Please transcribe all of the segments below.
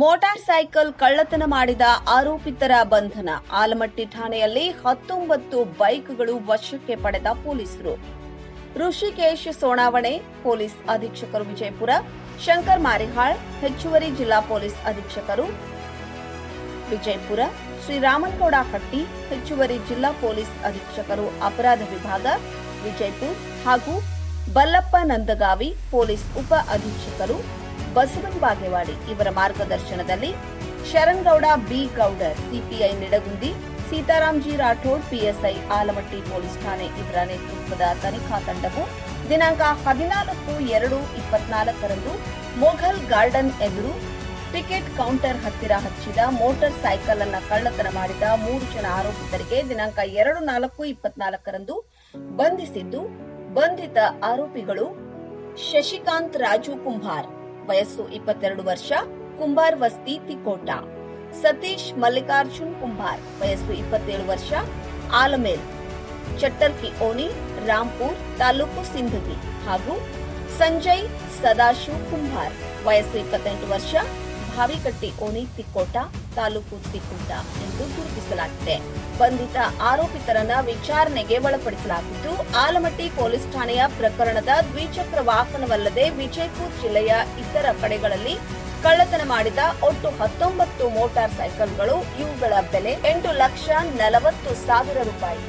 Motor cycle ಕಳ್ಳತನ ಮಾಡಿದ ಆರೋಪಿತರ ಬಂಧನ. ಆಲಮಟ್ಟಿ ಠಾಣೆಯಲ್ಲಿ ಹತ್ತೊಂಬತ್ತು ಬೈಕ್ಗಳು ವಶಕ್ಕೆ ಪಡೆದ ಪೊಲೀಸರು. ಋಷಿಕೇಶ್ ಸೋಣಾವಣೆ, ಪೊಲೀಸ್ ಅಧೀಕ್ಷಕರು ವಿಜಯಪುರ, ಶಂಕರ್ ಮಾರಿಹಾಳ್, ಹೆಚ್ಚುವರಿ ಜಿಲ್ಲಾ ಪೊಲೀಸ್ ಅಧೀಕ್ಷಕರು ವಿಜಯಪುರ, ಶ್ರೀರಾಮನಗೌಡ ಹಟ್ಟಿ, ಹೆಚ್ಚುವರಿ ಜಿಲ್ಲಾ ಪೊಲೀಸ್ ಅಧೀಕ್ಷಕರು ಅಪರಾಧ ವಿಭಾಗ ವಿಜಯಪುರ ಹಾಗೂ ಬಲ್ಲಪ್ಪ ನಂದಗಾವಿ ಪೊಲೀಸ್ ಉಪ ಅಧೀಕ್ಷಕರು ಬಸವನ್ ಬಾಗೇವಾಡಿ ಇವರ ಮಾರ್ಗದರ್ಶನದಲ್ಲಿ Sharangouda, B. Gowdar, CPI Nidagundi, Sitaramji Rathod, PSI Almatti police ಠಾಣೆ ಇವರ ನೇತೃತ್ವದ ತನಿಖಾ ತಂಡವು ದಿನಾಂಕ ಹದಿನಾಲ್ಕು, ಎರಡು, ಇಪ್ಪತ್ನಾಲ್ಕರಂದು ಮೊಘಲ್ ಗಾರ್ಡನ್ ಎದುರು ಟಿಕೆಟ್ ಕೌಂಟರ್ ಹತ್ತಿರ ಹಚ್ಚಿದ ಮೋಟಾರ್ ಸೈಕಲ್ ಅನ್ನ ಕಳ್ಳತನ ಮಾಡಿದ ಮೂರು ಜನ ಆರೋಪಿತರಿಗೆ ದಿನಾಂಕ ಎರಡು, ನಾಲ್ಕು, ಇಪ್ಪತ್ನಾಲ್ಕರಂದು ಬಂಧಿಸಿದ್ದು ಬಂಧಿತ ಆರೋಪಿಗಳು ಶಶಿಕಾಂತ್ ರಾಜು ಕುಂಭಾರ್ ವಯಸ್ಸು ಇಪ್ಪತ್ತೆರಡು ವರ್ಷ ಕುಂಭಾರ್ ವಸ್ತಿ ತಿಕೋಟ ಸತೀಶ್ ಮಲ್ಲಿಕಾರ್ಜುನ್ ಕುಂಭಾರ್ ವಯಸ್ಸು ಇಪ್ಪತ್ತೇಳು ವರ್ಷ ಆಲಮೇಲ್ ಚಟ್ಟರ್ಕಿ ಓಣಿ ರಾಂಪುರ್ ತಾಲೂಕು ಸಿಂಧಗಿ ಹಾಗೂ ಸಂಜಯ್ ಸದಾಶಿವ್ ಕುಂಭಾರ್ ವಯಸ್ಸು ಇಪ್ಪತ್ತೆಂಟು ವರ್ಷ ಭಾವಿಕಟ್ಟಿ ಓಣಿ ತಿಕ್ಕೋಟ ತಾಲೂಕು ತಿಕ್ಕುಂಟ ಎಂದು ಗುರುತಿಸಲಾಗಿದೆ. ಬಂಧಿತ ಆರೋಪಿತರನ್ನ ವಿಚಾರಣೆಗೆ ಒಳಪಡಿಸಲಾಗಿದ್ದು, ಆಲಮಟ್ಟಿ ಪೊಲೀಸ್ ಠಾಣೆಯ ಪ್ರಕರಣದ ದ್ವಿಚಕ್ರ ವಾಹನವಲ್ಲದೆ ವಿಜಯಪುರ ಜಿಲ್ಲೆಯ ಇತರ ಕಡೆಗಳಲ್ಲಿ ಕಳ್ಳತನ ಮಾಡಿದ ಒಟ್ಟು ಹತ್ತೊಂಬತ್ತು ಮೋಟಾರ್ ಸೈಕಲ್ಗಳು, ಇವುಗಳ ಬೆಲೆ ಎಂಟು ಲಕ್ಷ ನಲವತ್ತು ಸಾವಿರ ರೂಪಾಯಿ.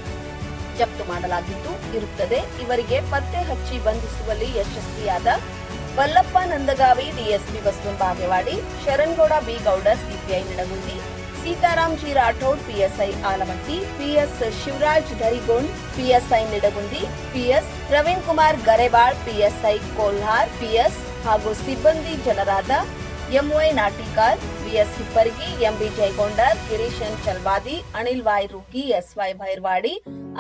ಜಪ್ತು ಮಾಡಲಾಗಿದ್ದು, ಇರುತ್ತದೆ. ಇವರಿಗೆ ಪತ್ತೆ ಹಚ್ಚಿ ಬಂಧಿಸುವಲ್ಲಿ ಯಶಸ್ವಿಯಾದ Ballappa Nandagavi DSP Basavan Bagewadi, Sharangouda B Gowdar, CPI Nidagundi Sitaram ji Rathod, PSI Almatti, PS Shivaraj Dharigond, PSI Nidagundi, PS Praveen Kumar Garebal, PSI Kolhar, PS ಹಾಗೂ ಸಿಬ್ಬಂದಿ ಜನರಾದ MY Natikar, BS Hippargi, MB Jaigondar Girish N Chalwadi, Anil Y Rugi SY Bhairwadi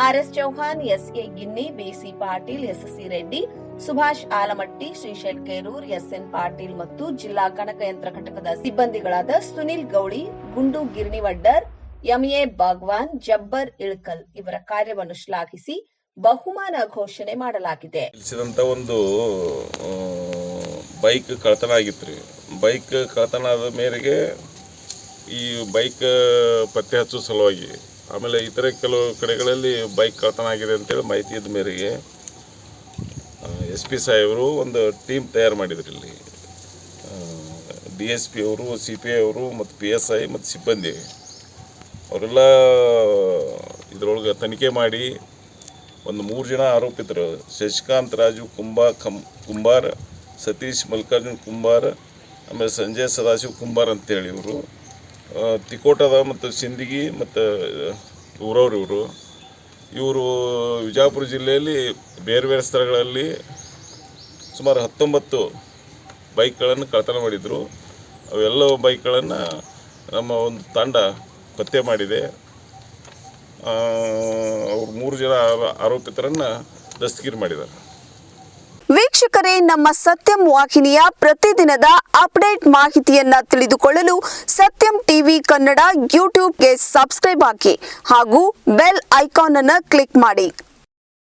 RS Chauhan SA Ginni BC Patil SSC Reddy Subhash Almatti Shri Shetkerur S N Patil ಮತ್ತು ಜಿಲ್ಲಾ ಗಣಕಯಂತ್ರ ಘಟಕದ ಸಿಬ್ಬಂದಿಗಳಾದ Sunil Gouli, Gundu Girnivaddar MA Bagwan Jabbar Ilkal ಇವರ ಕಾರ್ಯವನ್ನು ಶ್ಲಾಘಿಸಿ ಬಹುಮಾನ ಘೋಷಣೆ ಮಾಡಲಾಗಿದೆ. ಒಂದು ಬೈಕ್ ಕಳತನ ಆಗಿತ್ತು ಬೈಕ್ ಕಳ್ತನ ಆದ ಮೇರೆಗೆ ಈ ಬೈಕ್ ಪತ್ತೆ ಹಚ್ಚೋ ಸಲುವಾಗಿ ಆಮೇಲೆ ಇತರ ಕೆಲವು ಕಡೆಗಳಲ್ಲಿ ಬೈಕ್ ಕಳ್ತನ ಆಗಿದೆ ಅಂತೇಳಿ ಮಾಹಿತಿ ಇದ್ದ ಮೇರೆಗೆ ಎಸ್ ಪಿ ಸಾಹೇಬರು ಒಂದು ಟೀಮ್ ತಯಾರು ಮಾಡಿದ್ರು ಇಲ್ಲಿ. ಡಿ ಎಸ್ ಪಿ ಅವರು, ಸಿ ಪಿ ಐ ಅವರು ಮತ್ತು ಪಿ ಎಸ್ ಐ ಮತ್ತು ಸಿಬ್ಬಂದಿ. ಅವರೆಲ್ಲ ಇದರೊಳಗೆ ತನಿಖೆ ಮಾಡಿ ಒಂದು ಮೂರು ಜನ ಆರೋಪಿತರು. ಶಶಿಕಾಂತ್, ರಾಜು, ಕುಂಬಾ ಕಂ ಕುಂಬಾರ್, ಸತೀಶ್, ಮಲ್ಲಿಕಾರ್ಜುನ್ ಕುಂಬಾರ್, ಆಮೇಲೆ ಸಂಜಯ್ ಸದಾಶಿವ್ ಕುಂಬಾರ್ ಅಂತೇಳಿ ಇವರು. ತಿಕೋಟದ ಮತ್ತು ಸಿಂದಗಿ ಮತ್ತು ಊರವ್ರು ಇವರು. ಇವರು ವಿಜಾಪುರ ಜಿಲ್ಲೆಯಲ್ಲಿ ಬೇರೆ ಬೇರೆ ಸ್ಥಳಗಳಲ್ಲಿ ಸುಮಾರು ಹತ್ತೊಂಬತ್ತು ಬೈಕ್ಗಳನ್ನು ಕಳ್ತನ ಮಾಡಿದರು. ಅವೆಲ್ಲ ಬೈಕ್ಗಳನ್ನು ನಮ್ಮ ಒಂದು ತಂಡ ಪತ್ತೆ ಮಾಡಿದೆ. ಅವ್ರು ಮೂರು ಜನ ಆರೋ- ಆರೋಪಿತರನ್ನು ದಸ್ತಗಿರಿ ಮಾಡಿದ್ದಾರೆ. ವೀಕ್ಷಕರೇ, ನಮ್ಮ ಸತ್ಯಂ ವಾಹಿನಿಯ ಪ್ರತಿದಿನದ ಅಪ್ಡೇಟ್ ಮಾಹಿತಿಯನ್ನ ತಿಳಿದುಕೊಳ್ಳಲು ಸತ್ಯಂ ಟಿವಿ ಕನ್ನಡ ಯೂಟ್ಯೂಬ್ಗೆ ಸಬ್ಸ್ಕ್ರೈಬ್ ಹಾಕಿ ಹಾಗೂ ಬೆಲ್ ಐಕಾನ್ ಅನ್ನು ಕ್ಲಿಕ್ ಮಾಡಿ.